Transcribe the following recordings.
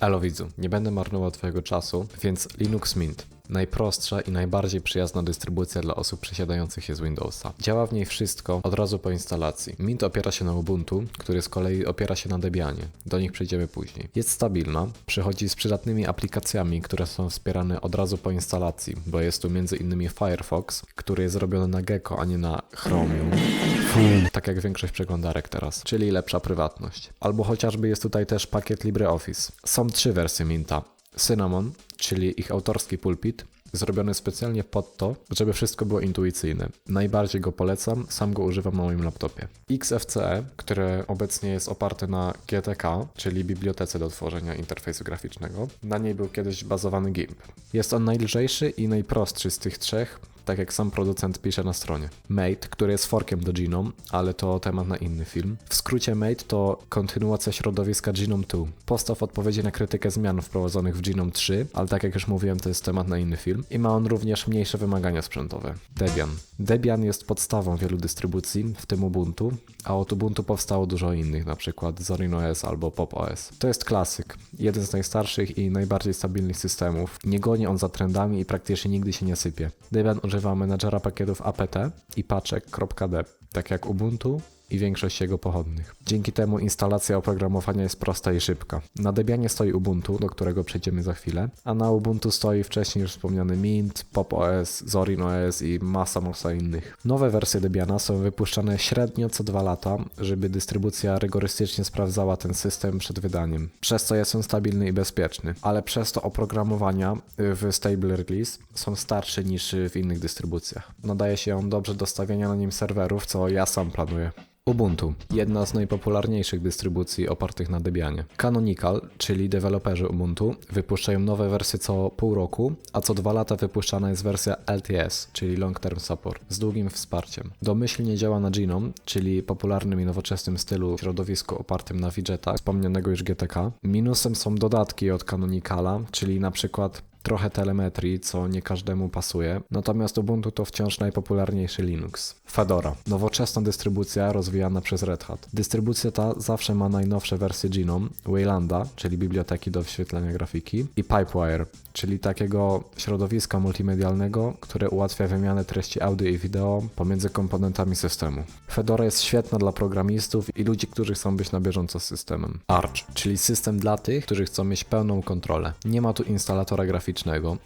Elo widzu, nie będę marnował twojego czasu, więc Linux Mint. Najprostsza i najbardziej przyjazna dystrybucja dla osób przesiadających się z Windowsa. Działa w niej wszystko od razu po instalacji. Mint opiera się na Ubuntu, który z kolei opiera się na Debianie. Do nich przejdziemy później. Jest stabilna, przychodzi z przydatnymi aplikacjami, które są wspierane od razu po instalacji, bo jest tu m.in. Firefox, który jest zrobiony na Gecko, a nie na Chromium. Tak jak większość przeglądarek teraz, czyli lepsza prywatność. Albo chociażby jest tutaj też pakiet LibreOffice. Są trzy wersje Minta. Cinnamon, czyli ich autorski pulpit, zrobiony specjalnie pod to, żeby wszystko było intuicyjne. Najbardziej go polecam, sam go używam na moim laptopie. XFCE, które obecnie jest oparte na GTK, czyli bibliotece do tworzenia interfejsu graficznego. Na niej był kiedyś bazowany GIMP. Jest on najlżejszy i najprostszy z tych trzech, tak jak sam producent pisze na stronie. Mate, który jest forkiem do Genome, ale to temat na inny film. W skrócie Mate to kontynuacja środowiska Genome 2. Postaw odpowiedzi na krytykę zmian wprowadzonych w Genome 3, ale tak jak już mówiłem, to jest temat na inny film. I ma on również mniejsze wymagania sprzętowe. Debian. Debian jest podstawą wielu dystrybucji, w tym Ubuntu, a od Ubuntu powstało dużo innych, przykład Zorin OS albo Pop OS. To jest klasyk, jeden z najstarszych i najbardziej stabilnych systemów. Nie goni on za trendami i praktycznie nigdy się nie sypie. Debian używa menadżera pakietów apt i paczek.d, tak jak Ubuntu i większość jego pochodnych. Dzięki temu instalacja oprogramowania jest prosta i szybka. Na Debianie stoi Ubuntu, do którego przejdziemy za chwilę, a na Ubuntu stoi wcześniej już wspomniany Mint, Pop OS, Zorin OS i masa, masa innych. Nowe wersje Debiana są wypuszczane średnio co dwa lata, żeby dystrybucja rygorystycznie sprawdzała ten system przed wydaniem. Przez co jest on stabilny i bezpieczny, ale przez to oprogramowania w Stable Release są starsze niż w innych dystrybucjach. Nadaje się on dobrze do stawiania na nim serwerów, co ja sam planuję. Ubuntu, jedna z najpopularniejszych dystrybucji opartych na Debianie. Canonical, czyli deweloperzy Ubuntu, wypuszczają nowe wersje co pół roku, a co dwa lata wypuszczana jest wersja LTS, czyli Long Term Support, z długim wsparciem. Domyślnie działa na Genome, czyli popularnym i nowoczesnym stylu środowisku opartym na widgetach, wspomnianego już GTK. Minusem są dodatki od Canonicala, czyli na przykład trochę telemetrii, co nie każdemu pasuje. Natomiast Ubuntu to wciąż najpopularniejszy Linux. Fedora. Nowoczesna dystrybucja rozwijana przez Red Hat. Dystrybucja ta zawsze ma najnowsze wersje Genome, Waylanda, czyli biblioteki do wyświetlania grafiki, i Pipewire, czyli takiego środowiska multimedialnego, które ułatwia wymianę treści audio i wideo pomiędzy komponentami systemu. Fedora jest świetna dla programistów i ludzi, którzy chcą być na bieżąco z systemem. Arch, czyli system dla tych, którzy chcą mieć pełną kontrolę. Nie ma tu instalatora graficznego,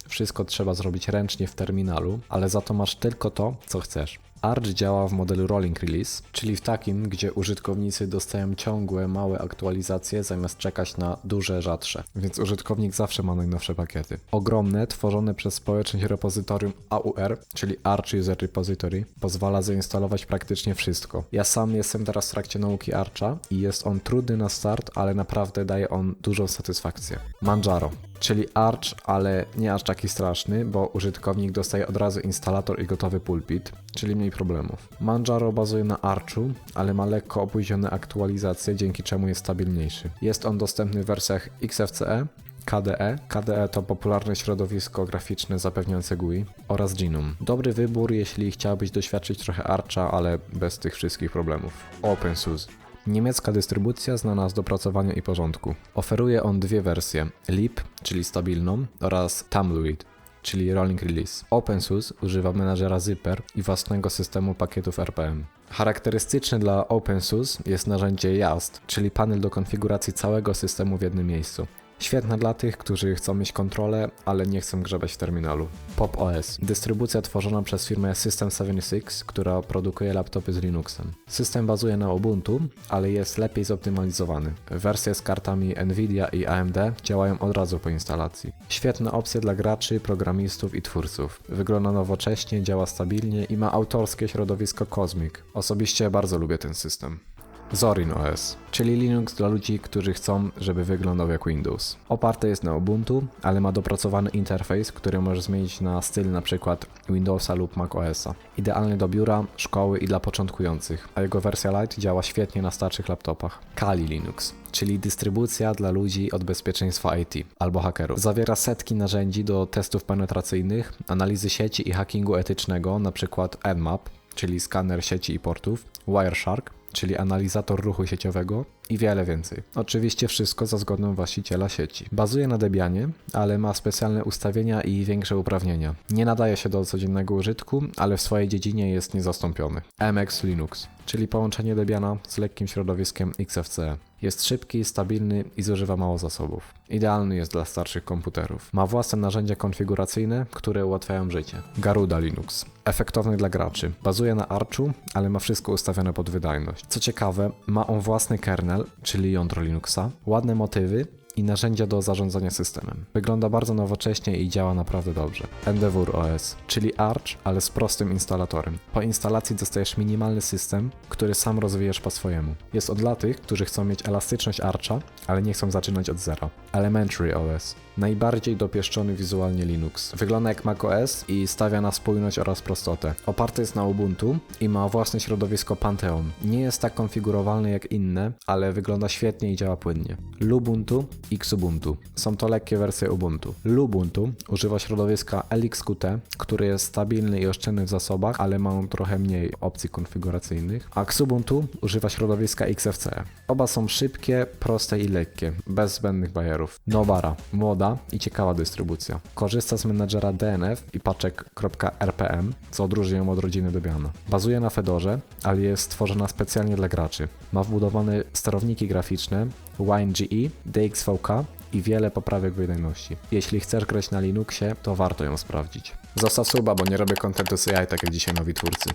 wszystko trzeba zrobić ręcznie w terminalu, ale za to masz tylko to, co chcesz. Arch działa w modelu rolling release, czyli w takim, gdzie użytkownicy dostają ciągłe, małe aktualizacje zamiast czekać na duże, rzadsze, więc użytkownik zawsze ma najnowsze pakiety. Ogromne, tworzone przez społeczność repozytorium AUR, czyli Arch User Repository, pozwala zainstalować praktycznie wszystko. Ja sam jestem teraz w trakcie nauki Archa i jest on trudny na start, ale naprawdę daje on dużą satysfakcję. Manjaro czyli Arch, ale nie aż taki straszny, bo użytkownik dostaje od razu instalator i gotowy pulpit, czyli mniej problemów. Manjaro bazuje na Archu, ale ma lekko opóźnione aktualizacje, dzięki czemu jest stabilniejszy. Jest on dostępny w wersjach XFCE, KDE. KDE to popularne środowisko graficzne zapewniające GUI oraz Genome. Dobry wybór, jeśli chciałbyś doświadczyć trochę Archa, ale bez tych wszystkich problemów. OpenSUSE. Niemiecka dystrybucja znana z dopracowania i porządku. Oferuje on dwie wersje: LIP, czyli stabilną, oraz Tumbleweed, czyli rolling release. OpenSUSE używa menadżera Zyper i własnego systemu pakietów RPM. Charakterystyczne dla OpenSUSE jest narzędzie YAST, czyli panel do konfiguracji całego systemu w jednym miejscu. Świetna dla tych, którzy chcą mieć kontrolę, ale nie chcą grzebać w terminalu. Pop OS. Dystrybucja tworzona przez firmę System76, która produkuje laptopy z Linuxem. System bazuje na Ubuntu, ale jest lepiej zoptymalizowany. Wersje z kartami Nvidia i AMD działają od razu po instalacji. Świetna opcja dla graczy, programistów i twórców. Wygląda nowocześnie, działa stabilnie i ma autorskie środowisko Cosmic. Osobiście bardzo lubię ten system. Zorin OS, czyli Linux dla ludzi, którzy chcą, żeby wyglądał jak Windows. Oparte jest na Ubuntu, ale ma dopracowany interfejs, który możesz zmienić na styl np. Windowsa lub Mac OSa. Idealny do biura, szkoły i dla początkujących, a jego wersja Lite działa świetnie na starszych laptopach. Kali Linux, czyli dystrybucja dla ludzi od bezpieczeństwa IT albo hakerów. Zawiera setki narzędzi do testów penetracyjnych, analizy sieci i hackingu etycznego, np. Nmap, czyli skaner sieci i portów, Wireshark, czyli analizator ruchu sieciowego i wiele więcej. Oczywiście wszystko za zgodą właściciela sieci. Bazuje na Debianie, ale ma specjalne ustawienia i większe uprawnienia. Nie nadaje się do codziennego użytku, ale w swojej dziedzinie jest niezastąpiony. MX Linux, czyli połączenie Debiana z lekkim środowiskiem XFCE. Jest szybki, stabilny i zużywa mało zasobów. Idealny jest dla starszych komputerów. Ma własne narzędzia konfiguracyjne, które ułatwiają życie. Garuda Linux. Efektowny dla graczy. Bazuje na Archu, ale ma wszystko ustawione pod wydajność. Co ciekawe, ma on własny kernel, czyli jądro Linuxa, ładne motywy i narzędzia do zarządzania systemem. Wygląda bardzo nowocześnie i działa naprawdę dobrze. Endeavour OS, czyli Arch, ale z prostym instalatorem. Po instalacji dostajesz minimalny system, który sam rozwijasz po swojemu. Jest od dla tych, którzy chcą mieć elastyczność Archa, ale nie chcą zaczynać od zera. Elementary OS. Najbardziej dopieszczony wizualnie Linux. Wygląda jak macOS i stawia na spójność oraz prostotę. Oparty jest na Ubuntu i ma własne środowisko Pantheon. Nie jest tak konfigurowalny jak inne, ale wygląda świetnie i działa płynnie. Lubuntu i Xubuntu. Są to lekkie wersje Ubuntu. Lubuntu używa środowiska LXQT, który jest stabilny i oszczędny w zasobach, ale ma on trochę mniej opcji konfiguracyjnych, a Xubuntu używa środowiska XFCE. Oba są szybkie, proste i lekkie, bez zbędnych bajerów. Nobara, młoda i ciekawa dystrybucja. Korzysta z menedżera DNF i paczek.rpm, co odróżnia ją od rodziny Debiana. Bazuje na Fedorze, ale jest stworzona specjalnie dla graczy. Ma wbudowane sterowniki graficzne, WineGE, DXVK i wiele poprawek wydajności. Jeśli chcesz grać na Linuxie, to warto ją sprawdzić. Zostaw suba, bo nie robię kontentu CI tak jak dzisiaj nowi twórcy.